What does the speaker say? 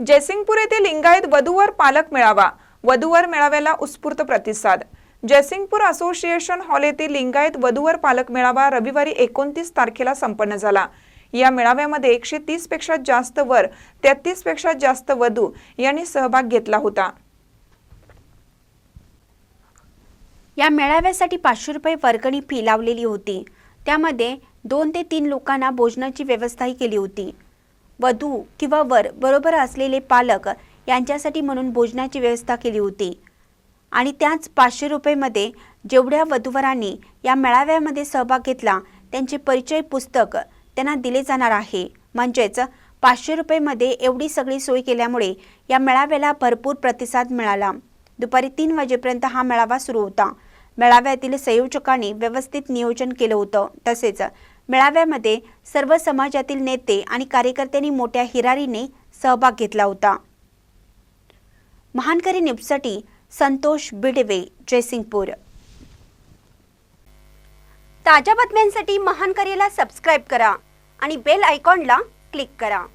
जयसिंगपूर येथे लिंगायत वधूवर पालक मेळावा. वधूवर मेळाव्याला उत्स्फूर्त प्रतिसाद. जयसिंगपूर असोसिएशन हॉल येथे लिंगायत वधूवर पालक मेळावा रविवारी एकोणतीस तारखेला संपन्न झाला. या मेळाव्यामध्ये एकशे तीसपेक्षा जास्त वर तेहतीसपेक्षा जास्त वधू यांनी सहभाग घेतला होता. या मेळाव्यासाठी पाचशे रुपये वर्गणी फी लावलेली होती. त्यामध्ये दोन ते तीन लोकांना भोजनाची व्यवस्थाही केली होती. वधू किंवा वर बरोबर असलेले पालक यांच्यासाठी म्हणून भोजनाची व्यवस्था केली होती. आणि त्याच पाचशे रुपयेमध्ये जेवढ्या वधूवरांनी या मेळाव्यामध्ये सहभाग घेतला त्यांचे परिचय पुस्तक त्यांना दिले जाणार आहे. म्हणजेच पाचशे रुपयेमध्ये एवढी सगळी सोय केल्यामुळे या मेळाव्याला भरपूर प्रतिसाद मिळाला. दुपारी तीन वाजेपर्यंत हा मेळावा सुरू होता. मेळाव्यातील संयोजकांनी व्यवस्थित नियोजन केलं होतं. तसेच मेळाव्यामध्ये सर्व समाजातील नेते आणि कार्यकर्त्यांनी मोठ्या हिरारीने सहभाग घेतला होता. महानकरी न्यूजसाठी संतोष बिडवे जयसिंगपूर. ताज्या बातम्यांसाठी महानकरीला सबस्क्राईब करा आणि बेल आयकॉनला क्लिक करा.